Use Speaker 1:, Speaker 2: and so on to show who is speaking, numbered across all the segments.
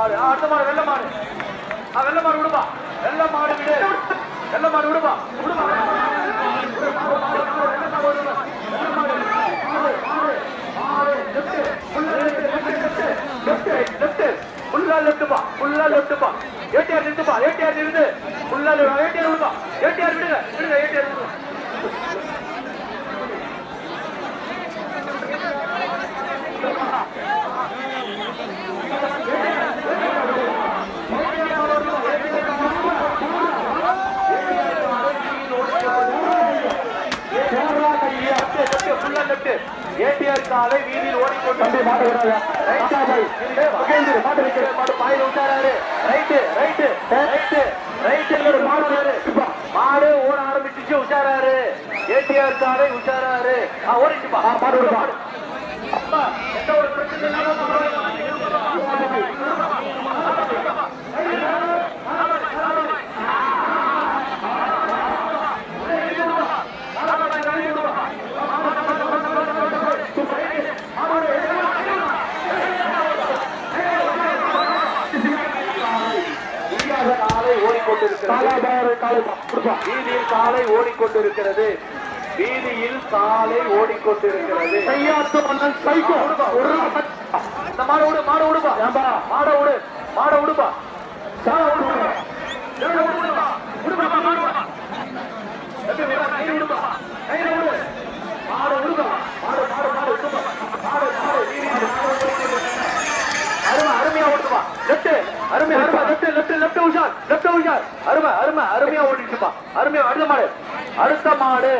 Speaker 1: மாடு ஆ, அடுத்த மாடு வெள்ள மாடு ஆ வெள்ள மாடு விடுப்பா வெள்ள மாடு விடு வெள்ள மாடு விடுப்பா விடுப்பா ஏடிஆர் நிறுத்துப்பா ஏடிஆர் நிறுத்து ஏடிஆர் விடுப்பா ஏடிஆர் விடுங்க விடுங்க ஏடிஆர் விடுங்க ஏடிஆர் சாலை வீதியில் ஓடிக்கொண்டு மாடு பாயில் விட்டாரு ரைட்டு ரைட்டு ரைட்டு ரைட்டு மாடு மாடு ஓட ஆரம்பிச்சிச்சு உஷாராரு ஏடிஆர் சாலை உஷாராரு ஓடிச்சுப்பா மாடு மாடு அப்பா எந்த ஒரு பிரச்சனை காலை ஓடிக்கொண்டிருக்கிறது வீதியில் காலை ஓடிக்கொண்டிருக்கிறது. வீதியில் காலை ஓடிக்கொண்டிருக்கிறது. இந்த மாட விடு மாட விடுப்பா. மாட விடு மாட விடுப்பா. விடுப்பா. விடு. மாட விடுப்பா. மாடு, விடுப்பா. மாடு, மாடு, அருமையா லெஃப்ட் அருமை அருமை லெஃப்ட் லெஃப்ட் லெஃப்ட் உஷார் லெஃப்ட் உஷார். அருமை அருமை அருமையா ஓடிச்சுப்பா அருமையா அடுத்த மாடு. அடுத்த மாடு.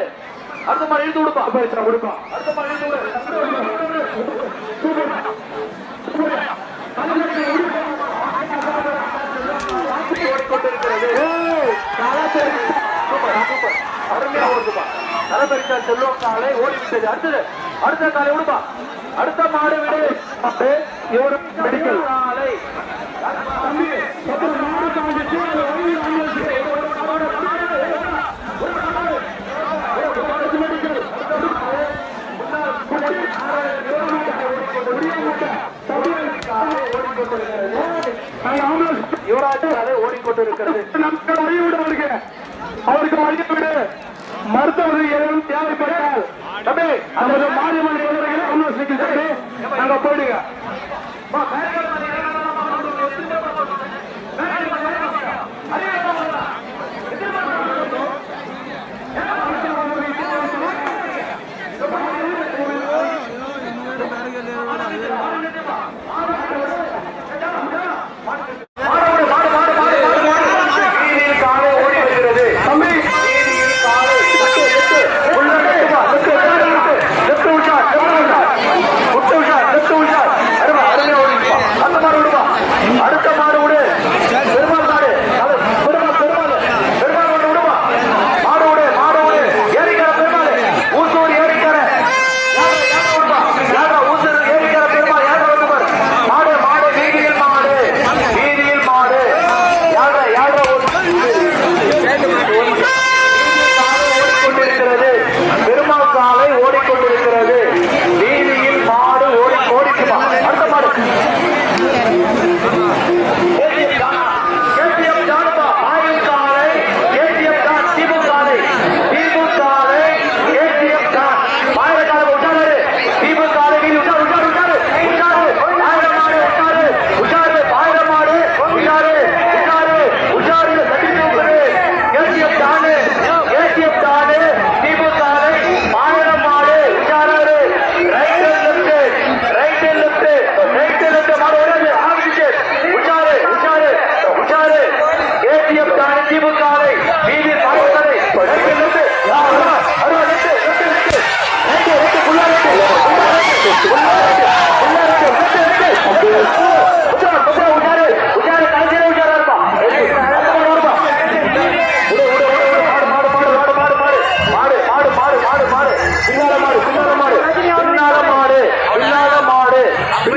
Speaker 1: அடுத்த மாடு இழுத்து விடுப்பா கொடுப்பா அடுத்த மாடு சூப்பர் அருமையா ஓடுதுப்பா நலபரிசா செல்வம் காலை ஓடிவிட்டது. அடுத்தது அடுத்த காலை விடுப்பா அடுத்த மாடு விடு இவரு medical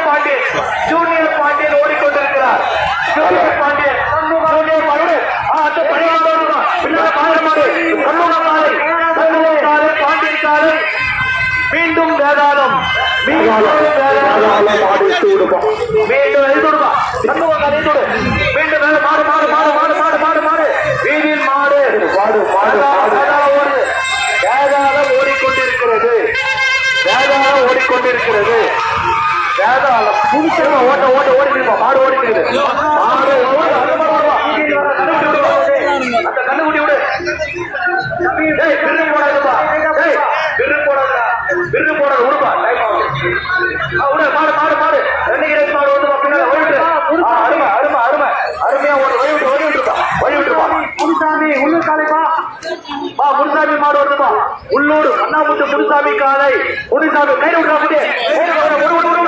Speaker 1: junior Pandian.
Speaker 2: Junior Pandian ஓடிக்கொண்டிருக்கிறார். Junior Pandian junior Pandian அந்த
Speaker 1: பணியாளர் பின்னால் பாலமாடு சண்முக காலை. சண்முக காலை பாண்டியன் காலை. மீண்டும் வேதாளம். மீண்டும் வேதாளம். மீண்டும் எழுதுடுவா சண்முக காலை எழுதுடு மீண்டும் வேலை மாடு மாடு மாடு மாடு மாடு மாடு மாடு வீதியில் ஓடிக்கொண்டிருக்கிறது. வேதாளம் ஓடிக்கொண்டிருக்கிறது. வேதாளம் புதுசா ஓட்ட ஓட்ட ஓடிக்கணுமா மாடு ஓடிக்கிறது மாடு அந்த கண்ணுக்குட்டி விடு. டேய் திருடு போடாதுப்பா டேய் திருடு போடாதா திருடு போடாத விடுப்பா டைம் ஆகுது. விடு மாடு மாடு மாடு. ரெண்டு கிரேஸ் மாடு வந்து பின்னால. ஓடிட்டு அருமை அருமை அருமை. அருமையா ஓடி ஓடி விட்டு ஓடி விட்டுருப்பா ஓடி விட்டுருப்பா முனுசாமி உள்ளூர் அண்ணாமுத்து முனுசாமி காலை முனுசாமி கைடு விட்டுறாங்க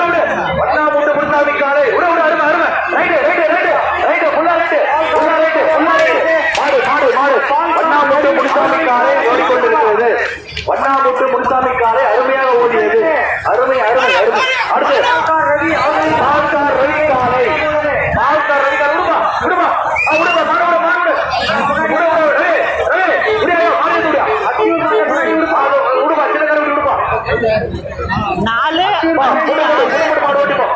Speaker 1: முனுசாமி காலை ஓடிக்கொண்டிருக்கிறது வண்ணாமுட்டு முனுசாமி காலை அருமையாக ஓடியது அருமை அருமை அருமை அடுத்து பால்கார் ரவி காலை பால்கார் ரவி காலை விடுமா விடுமா
Speaker 3: நாலு
Speaker 1: மாடு ஓட்டிப்போம்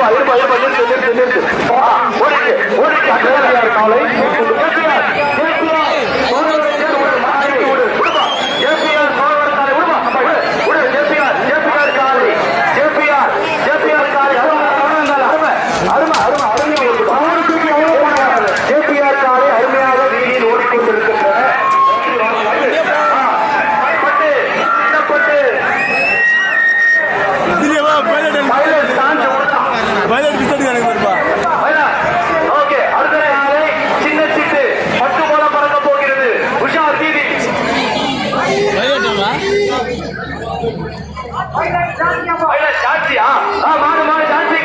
Speaker 1: Eba, eba, eba. சாட்சியா மாடு மாடு சாட்சி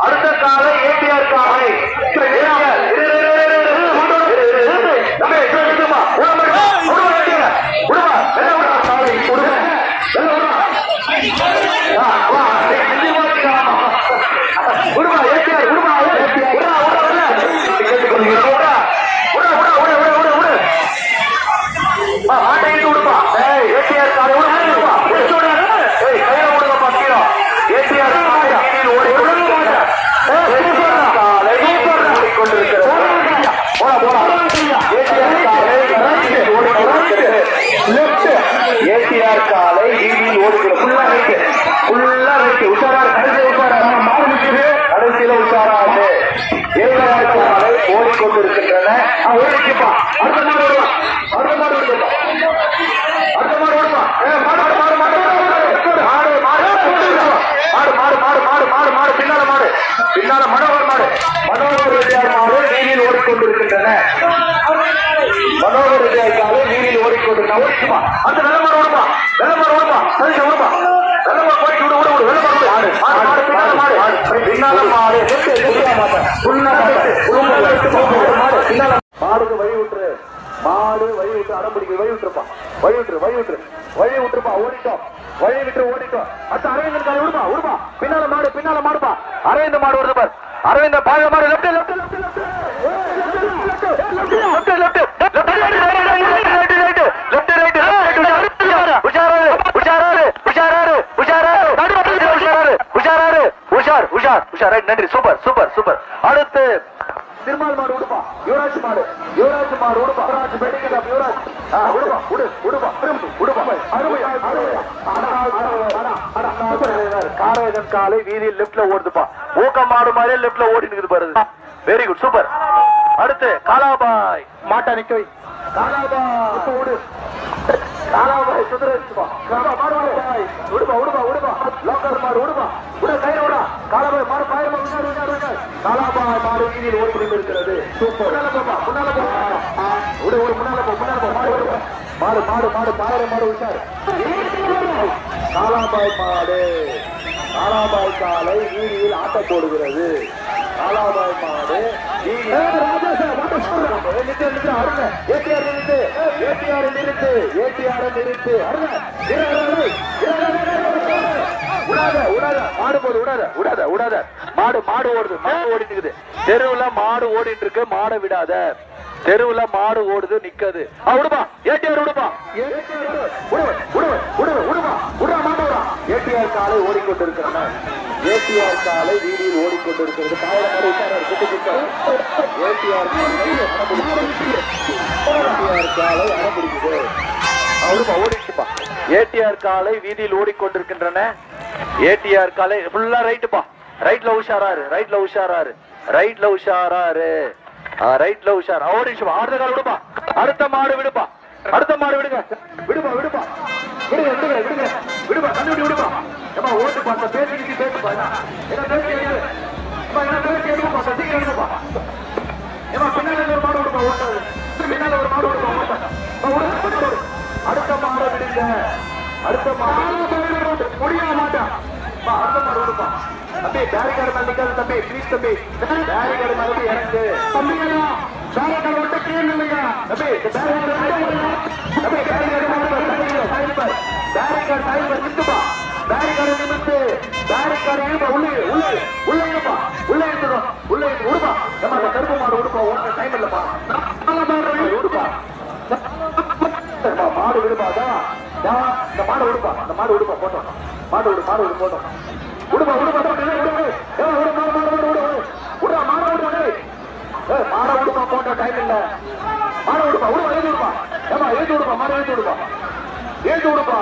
Speaker 1: அடுத்த காலை ஏடிஆர் காலை ஏடிஆர் ஓடிக்கொண்டிருக்கின்றன அடுத்த மாடு வருவா அடுத்த மாடு வருவா அடுத்த மாடு வருவா மாடு மாடு மாடு மாடு மாடு மாடு மாடு மாடு மாடு மாடு பின்னால மாடு பின்னால மனோகர் மாடு மனோகர் ரெட்டியார் மாடு நீரில் ஓடிக்கொண்டிருக்கின்றன மனோகர் ரெட்டியார் காலை நீரில் ஓடிக்கொண்டிருக்க ஓடிச்சுமா அந்த நல்ல மாடு ஓடுமா நல்ல மாடு ஓடுமா சரிசா ஓடுமா நல்ல மாடு மாடுக்கு வழி விட்டுரு மாடு வழி விட்டு அடம் பிடிக்க வழி விட்டுருப்பா வழி விட்டுரு வழி விட்டுரு வழி விட்டுருப்பா ஓடிட்டோம் வழி விட்டு ஓடிட்டோம் அடுத்த அரவிந்தன் காலை விடுப்பா விடுப்பா பின்னால மாடு பின்னால மாடுப்பா அரவிந்த மாடு வருது பார் அரவிந்த பாய மாடு left left left left left left left உஷாராரு உஷாராரு உஷாராரு உஷாராரு உஷாராரு உஷாராரு உஷார் உஷார் உஷார் ரைட் நன்றி. Super super super. அடுத்து திருமால் மாடு விடுப்பா யுவராஜ் மாடு. யுவராஜ் மாடு விடுப்பா யுவராஜ் பெட்டிங்க யுவராஜ். ஆ விடுப்பா விடு விடுப்பா திரும்ப விடுப்பா அருமை அருமை. காரவேதன் காலை வீதியில் லெப்ட்ல ஓடுதுப்பா. ஊக்க மாடு மாதிரியே லெப்ட்ல ஓடி நிக்குது பாருங்க வெரி குட் சூப்பர். அடுத்து காலாபாய். மாட்டா நிக்க வை. காலாபாய் இப்ப ನಾನಾವೇ ಸುಧರಿಸ್ಕೋ ಕ್ರಮ ಮಾಡುವ ಉಡುಪ ಉಡುಪ ಉಡುಪ ಲೋಕಲ್ ಮಾಡು ಉಡುಪ ಉಡ ಕೈ ಉಡ ಕಾಲಬಾಯ್ ಮಾಡು ಪಾಯ காலாபாய் மாடு வீதியில் ஒரு முடிவு இருக்கிறது முன்னால போப்பா முன்னால போப்பா ஒரு ஒரு முன்னால போ முன்னால போ. மாடு மாடு காலாபாய் மாடு வீதியில் ஆட்ட போடுகிறது நாலாவதாய் மாடு ஏடிஆர் நிறுத்து மாடு போது விடாத விடாத விடாத மாடு மாடு ஓடுது மாடு ஓடிட்டு இருக்குது தெருவுல மாடு ஓடிட்டு இருக்கு மாடை விடாத தெருவுல மாடு ஓடுது நிக்காது விடுப்பா ஏடிஆர் விடுப்பா ஏடிஆர் விடுவ விடுவ விடுவ விடுவா விடுறா மாட்டா ஏடிஆர் காலை ஓடிக்கொண்டிருக்கிறேன் ஏடிஆர் காலை வீதியில் ஓடிக்கொண்டிருக்கிறது. காலை மாடு ஏடிஆர் ஏடிஆர் காலை அடம்பிடிக்குது அவருப்பா ஓடிச்சுப்பா ஏடிஆர் காலை வீதியில் ஓடிக்கொண்டிருக்கின்றன. ஏடிஆர் காலை ஃபுல்லா ரைட்டுப்பா ரைட்ல உஷாராரு ரைட்ல உஷாராரு ரைட்ல உஷாராரு. ரைட்ல உஷார். ஓடிச்சுப்பா அடுத்த கால விடுப்பா. அடுத்த மாடு விடுப்பா. அடுத்த மாடு விடுங்க. விடுப்பா விடுப்பா. விடுங்க விடுங்க விடுங்க. விடுப்பா கண்டுபிடி விடுப்பா. ஏமா ஓட்டு பார்த்தா பேசி பேசுப்பா என்ன பேசி ஏமா என்ன பேசி எடுப்பா சீக்கிரம் எடுப்பா ஏமா பின்னால ஒரு மாடு விடுப்பா ஓட்டாது. பின்னால ஒரு மாடு விடுப்பா ஓட்டாது. அடுத்த மாடு விடுங்க. அடுத்த மாடு. முடிய மாட்டான் அடுத்த மாடு விடுப்பா. தம்பி பேரிகார்டு மேல நிக்காது தம்பி ப்ளீஸ் தம்பி. பேரிகார்டு மேல வந்து இறங்கு. தம்பி பேரிகார்டு விட்டு கீழே நில்லுங்க. தம்பி இந்த தம்பி பேரிகார்டு பேரிகார்டு சாய்வு நிற்குமா பேரிகார்டு நிமித்து பேரிகார்டு இழுப்பா உள்ளே உள்ளே உள்ளே இழுப்பா உள்ளே எடுத்துடும் உள்ளே எடுத்து உடுப்பா நம்ம அந்த கருப்பு மாடு உடுப்பா உனக்கு டைம் இல்லப்பா. உடுப்பா மாடு விடுப்பாதான் இந்த மாடு உடுப்பா அந்த மாடு உடுப்பா போட்டோம். மாடு விடு மாடு விடு போட்டோம். உடுப்பா உடுப்பா உடுப்பா மாடு உடுப்பா மாட உடுப்பா போட்ட டைம் இல்ல. மாட உடுப்பா உடுப்பா எழுதி விடுப்பா ஏமா எழுதி உடுப்பா மாட எழுதி விடுப்பா ஏத்து விடுப்பா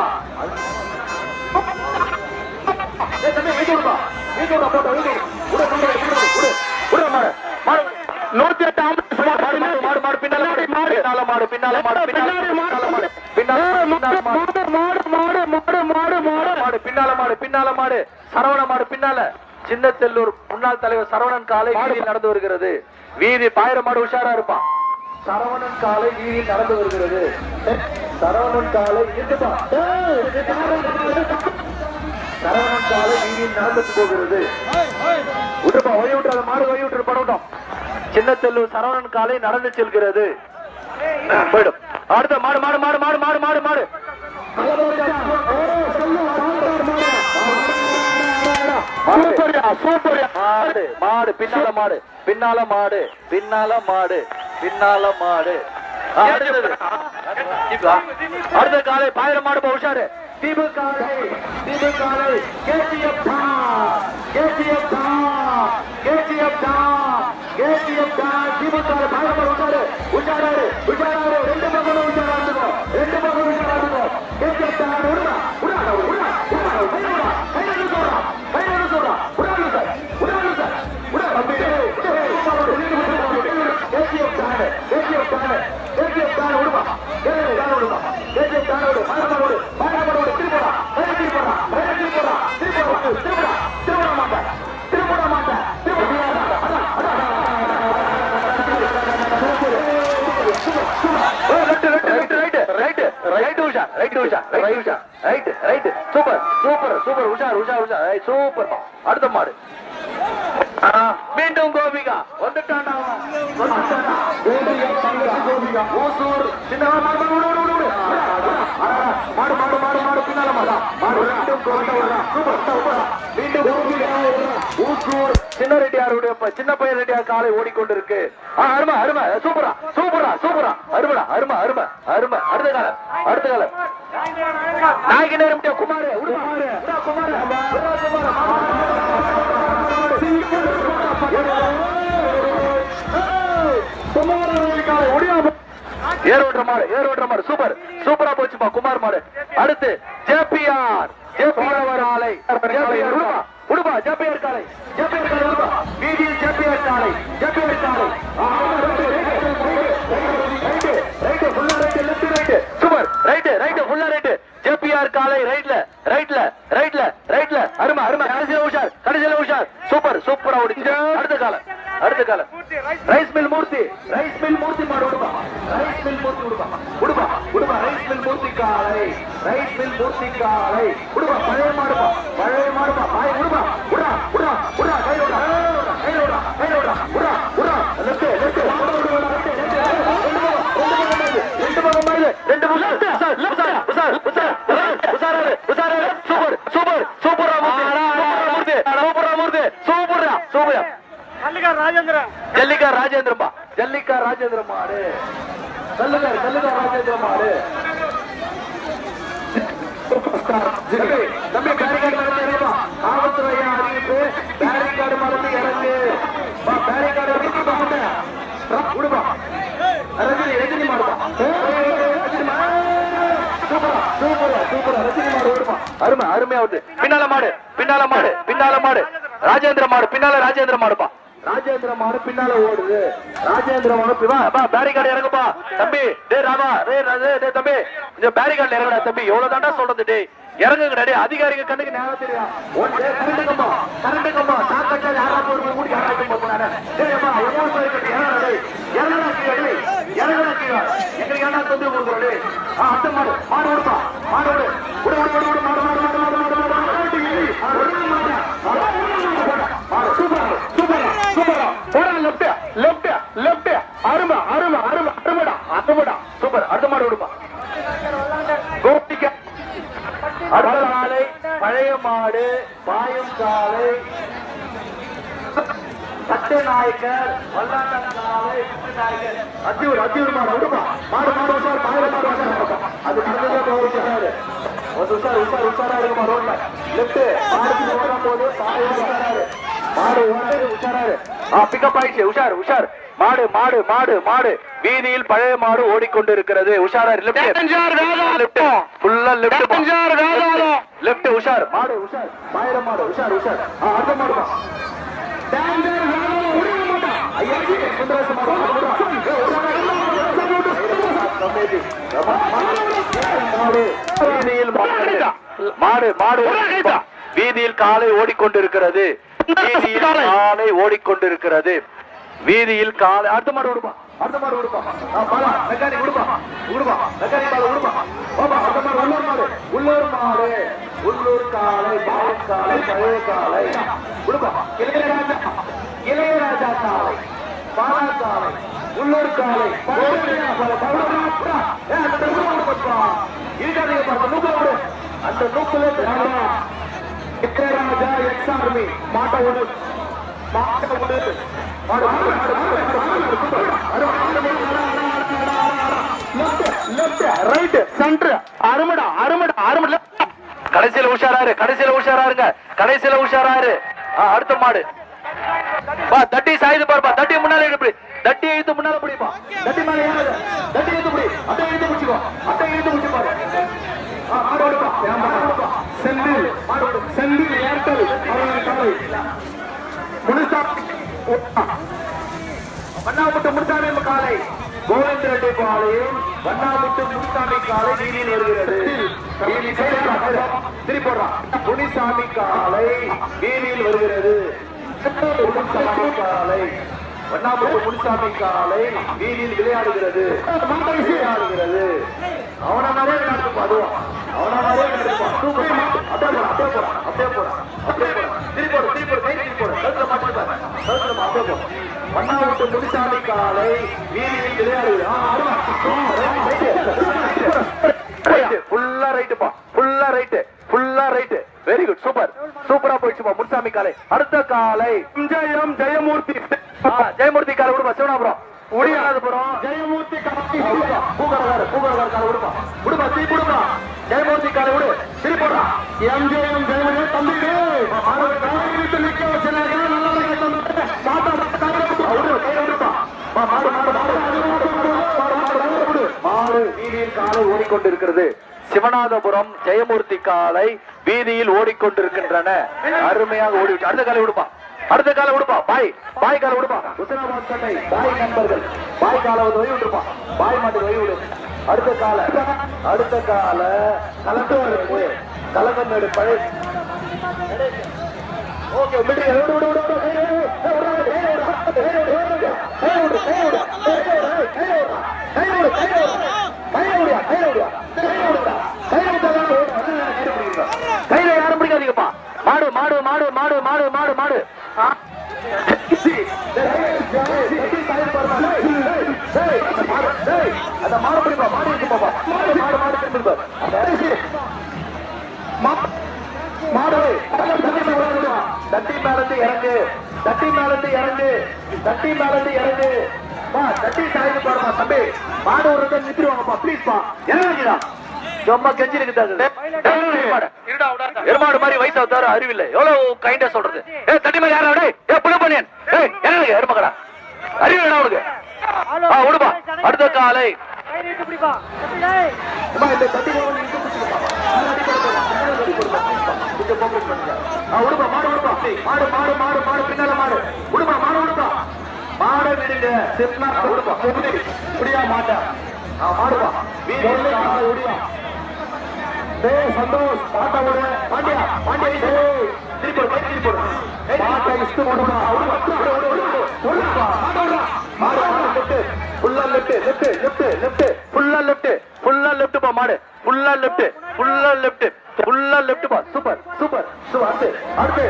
Speaker 1: மாடு நூத்தி எட்டு மாடு மாடு பின்னால மாடு பின்னால மாடு பின்னால மாடு பின்னால மாடு பின்னால மாடு பின்னால மாடு மாடு
Speaker 2: மாடு மாடு மாடு
Speaker 1: மாடு பின்னால மாடு பின்னால மாடு சரவண மாடு பின்னால சின்னத்தெல்லூர் முன்னாள் தலைவர் சரவணன் காலை வீதியில் நடந்து வருகிறது வீதி பாயிரம் மாடு உஷாரா இருப்பான் சரவணன் காலை வீதியில் நடந்து வருகிறது. சரவணன் காலை சரவணன் காலை வீதியில் நடந்து போகிறது. விட்டுப்பா வழி விட்டுற மாடு வழி விட்டு படட்டும் சின்னத்தெல்லூர் சரவணன் காலை நடந்து செல்கிறது. போயிடும் அடுத்த மாடு மாடு மாடு மாடு. மாடு. மாடு மாடு மாடு மாடு. பின்னால மாடு பின்னால மாடு பின்னால மாடு. பின்னால மாடு. அடுத்த காலை பாயிரம் மாடு போ உஷாரு. தீபு காலை தீபு காலை. கேசிஎஃப் தான் கேசிஎஃப் தான் கேசிஎஃப் தான் கேசிஎஃப் தான் தீபு காலை பாயிரம் மாடு உஷாரு. உஷாராரு உஷாராரு உஷா right Usha right right super super super உஷார் உஷார் உஷா சூப்பர் அடுத்த மாடு. மீண்டும் கோபிகா. வந்துட்டாண்டா ஊசூர். மாடு மாடு மாடு மாடு பின்னால மீண்டும் கோபிகா. சின்ன ரெட்டியாருடைய சின்ன பையன் ரெட்டியார் காலை ஓடிக்கொண்டிருக்கு. அருமை அருமை. சூப்பரா சூப்பரா சூப்பரா. அருமடா அருமை அருமை அருமை. அடுத்த காலம் அடுத்த காலம். நாயகி நேரம் குமார் குமார். குமார். குமார் மாடு ஏர் மாடு. சூப்பர் சூப்பரா போச்சுப்பா குமார் மாடு. அடுத்து ஜேபிஆர். ஜேபிஆர் ஆலை விடுப்பா ஜேபிஆர் காலை. ஜேபிஆர் காலை விடுப்பா வீதியில் ஜேபிஆர் காலை. ஜேபிஆர் காலை. சூப்பர் ரைட்டு ரைட்டு ஃபுல்லா ரைட்டு. ஜேபிஆர் காலை ரைட்ல ரைட்ல ரைட்ல ரைட்ல. அருமை அருமை. கடைசியில உஷார் கடைசியில உஷார். சூப்பர் சூப்பரா ஓடிச்சு. அடுத்த காலம். அடுத்த கால rice mill Murthy rice mill Murthy மாடு விடுப்பா ரைஸ் மில் மூர்த்தி விடுப்பா விடுப்பா விடுப்பா ரைஸ் மில் மூர்த்தி காலை ரைஸ் மில் மூர்த்தி காலை விடுப்பா பழைய மாடுப்பா பழைய மாடுப்பா பாய் விடுப்பா விடா விடா விடா கை விடா கை விடா கை விடா விடா விடா லெஃப்ட் லெஃப்ட் ரெண்டு பக்கம் மாடு ரெண்டு பக்கம் உசார் சூப்பர் சூப்பர் சூப்பரா ஜல்லிக்கா ராஜேந்திரன் ஜல்லிக்கா ராஜேந்திரமா ஜல்லிக்கா ராஜேந்திரமா ஆடு சொல்லுங்க ஜல்லிக்கா ராஜேந்திரமா அருமை அருமையா வருது பின்னால மாடு பின்னால மாடு பின்னால மாடு. ராஜேந்திர மாடு பின்னால ராஜேந்திர மாடுப்பா ராஜேந்திரம் மாடு பின்னால ஓடுது ராஜேந்திரம் மாடு பேரிகார்டு இறங்குப்பா தம்பி டே ராமா ரே ரா- தம்பி இந்த பேரிகார்டுல இறங்குடா தம்பி எவ்வளவு தாண்டா சொல்றது டே இறங்குங்கடா டே அதிகாரிங்க கண்ணுக்கு நேரம் தெரியும் ஒன் டே கரண்ட் கம்பா கரண்ட் யாராவது ஒரு கூடி யாராவது டேய் அம்மா எவ்வளவு பேர் கட்டி டேய் இறங்குடா கீழே டேய் எங்களுக்கு ஏன்டா தொந்தரவு கொடுக்குற டேய் ஆ அடுத்த மாடு மாடு ஓடுப்பா மாடு ஓடு மாடு மாடு மாடு மாடு மாடு மாடு மாடு மாடு மாடு மாடு மாடு மாடு சூப்பர் லெப்ட் அருமை அருமை அருமை அருமைடா அருமைடா. சூப்பர். அடுத்த மாடு விடுப்பா கோபிக்க. அடுத்த நாளை பழைய மாடு பாயம் சாலை சத்தியநாயக்கர் வல்லாண்டன் அத்தியூர் அத்தியூர் மாடு விடுப்பா மாடு மாடு உஷார் பாயிரம் மாடு உஷார் அது நடந்ததே ஒரு உஷார் உஷார் உஷாரா இருக்குமா ரோட்ல போது பாயம் உஷாராரு மாடு ஓடுறது உஷாராரு பிக்கப் ஆயிடுச்சு. உஷார் உஷார். மாடு மாடு மாடு மாடு. வீதியில் பழைய மாடு ஓடிக்கொண்டிருக்கிறது. உஷாரா லிப்ட் ஃபுல்லா லிப்ட் உஷார். மாடு உஷார். மாடு உஷார் உஷார். மாடு மாடு. மாடு. வீதியில் காலை ஓடிக்கொண்டிருக்கிறது. வீதியில் காலை ஓடிக்கொண்டிருக்கிறது. வீதியில் காலை அடுத்த மாடு விடுப்பா அடுத்த மாடு விடுப்பா பாலா மெக்கானிக் விடுப்பா விடுப்பா மெக்கானிக் பாலா விடுப்பா பாப்பா அடுத்த மாடு உள்ளூர் மாடு. உள்ளூர் மாடு. உள்ளூர் காலை பால் காலை பழைய காலை விடுப்பா இளையராஜா. இளையராஜா காலை பாலா காலை உள்ளூர் காலை அந்த நூக்குல விடு இருக்காதீங்க பாப்பா, நூக்குல அந்த நூக்குல இளையராஜா எக்ஸ் ஆர்மி. மாட்ட விடு அருமடா அருமடா அருமடா கடைசியில உஷாராரு கடைசியில உஷாராருங்க. கடைசியில உஷாராரு. அடுத்த மாடு. பா தட்டி சாயுது பாருப்பா. தட்டி முன்னாலே எடுப்படி தட்டி எழுத்து முன்னால பிடிப்பா. தட்டி மேல ஏறாத. தட்டி எழுத்து பிடி. அட்டை எழுத்து பிடிச்சுக்கோ. அட்டை எழுத்து பிடிச்சு செந்தில். செந்தில் ஏர்டெல். வண்ணாமுட்டு முனிசாமி காலை. கோவிந்த ரெட்டி காலையும் வண்ணாமுட்டு முனிசாமி காலை வீதியில் வருகிறது வீதி போடுறான் முனிசாமி காலை வீதியில் வருகிறது. முனிசாமி காலை. வண்ணாமுட்டு முனிசாமி காலை வீதியில் விளையாடுகிறது. விளையாடுகிறது. அவன மாதிரியே நடக்கும் அதுவும் அவன மாதிரியே நடக்கும் அப்படியே போறான் அப்படியே போறான் அப்படியே போறான் அப்படியே போறான் திருப்பி போடு திருப்பி போடு கை திருப்பி போடு. கழுத்துல மாட்டிப்பாரு கழுத்துல அப்படியே போ வண்ணாமுட்டு முனிசாமி காலை வீதியில் விளையாடுகிறது. ஃபுல்லா ரைட்டுப்பா ஃபுல்லா ரைட்டு ஃபுல்லா ரைட்டு. வெரி குட் சூப்பர் சூப்பரா போயிடுச்சுப்பா முன்சாமி காலை அடுத்த காலை ஜெயம் ஜெயமூர்த்தி ஜெயமூர்த்தி காலை விடுப்பா சிவனாபுரம் ஜெயமூர்த்தி பூகரகார பூகரகார காலை ஜெயமூர்த்தி காலை விடு எம் ஜெயம் ஜெயமூர்த்தி தம்பி நிக்க வச்சிருக்காங்க மாடு வீதியில் காலை ஓடிக்கொண்டிருக்கிறது சிவநாதபுரம் ஜெயமூர்த்தி காலை வீதியில் ஓடிக்கொண்டிருக்கின்றன அருமையாக ஓடி அடுத்த காலை விடுப்பா அடுத்த காலை விடுப்பா பாய் பாய் காலை விடுப்பா உத்தரவாத் பாய் நண்பர்கள் பாய் காலை வந்து வழி விட்டுருப்பா பாய் மாட்டு வை விடு அடுத்த கால அடுத்த கால கலக்கம் எடுப்பு கலக்கம் பழைய ஓகே விடு விடு விடு விடு விடு கையில யாரும் பிடிக்காதீங்கப்பா மாடு மாடு மாடு மாடு மாடு மாடு மாடு அந்த மாடு பிடிப்பா மாடு இருக்கு மாடு மாடு மாடு பிடிப்பா மாடு தட்டி மேலந்து இறங்கு தட்டி மேலந்து இறங்கு தட்டி மேலந்து இறங்கு தட்டி சாய்ந்து பாருமா தம்பி மாடு ஒரு நிறுத்திடுவாங்கப்பா ப்ளீஸ் பா இறங்குடா சும்மா கெஞ்சி எருமாடு மாதிரி வயசு தவிர அறிவில்லை. எவ்வளவு கைண்டா சொல்றது? ஏ தண்ணி மாதிரி யாரா ஏ புள்ள பண்ணியன் ஏ எருமகடா அறிவு என்ன உனக்கு. ஆ அடுத்த காலை. உடுப்பா மாடு உடுப்பா மாடு மாடு மாடு மாடு மாடு. உடுப்பா மாடு உடுப்பா மாடை விடுங்க. செப்னா உடுப்பா இப்படியா மாட்டா. சந்தோஷ் பாட்டா விட பாண்டியா பாண்டியா திருப்பி திருப்பி பாட்டா இஷ்டம் ஓடுமா ஃபுல்லா லெஃப்ட் லெஃப்ட் லெஃப்ட் லெஃப்ட் ஃபுல்லா லெஃப்ட் ஃபுல்லா லெஃப்ட் பா மாடு ஃபுல்லா அடுத்து அடுத்து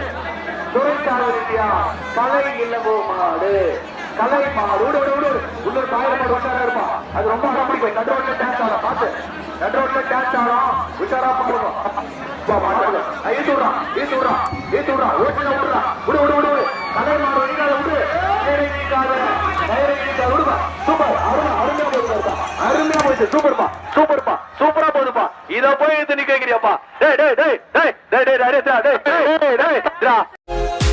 Speaker 1: கலை இல்லவோ மாடு கலை மாடு விடு விடு விடு உள்ள தாயிர உஷாரா இருப்பான் அது ரொம்ப அடம் பிடிக்கும் நடு ரோட்ல டான்ஸ் ஆடும் பார்த்து நடு ரோட்ல டான்ஸ் ஆடும் உஷாரா பாருங்க வா, மாட்டாங்க. ஆ, ஈத்து விடுறான் ஈத்து விடுறான் ஈத்து விடுறான் ஓட்டுல விடுறான் விடு விடு விடு விடு கலை மாடு வடிக்காத விடு சூப்பர் அருமை அருமையா போகுது அருமையா போயிடுச்சு சூப்பர்ப்பா சூப்பர்ப்பா சூப்பரா போகுதுப்பா இத போய் எடுத்து நீ கேக்குறியாப்பா டேய் டேய் டேய் டேய் டேய் டேய் டேய் டேய் டேய் டேய் டேய்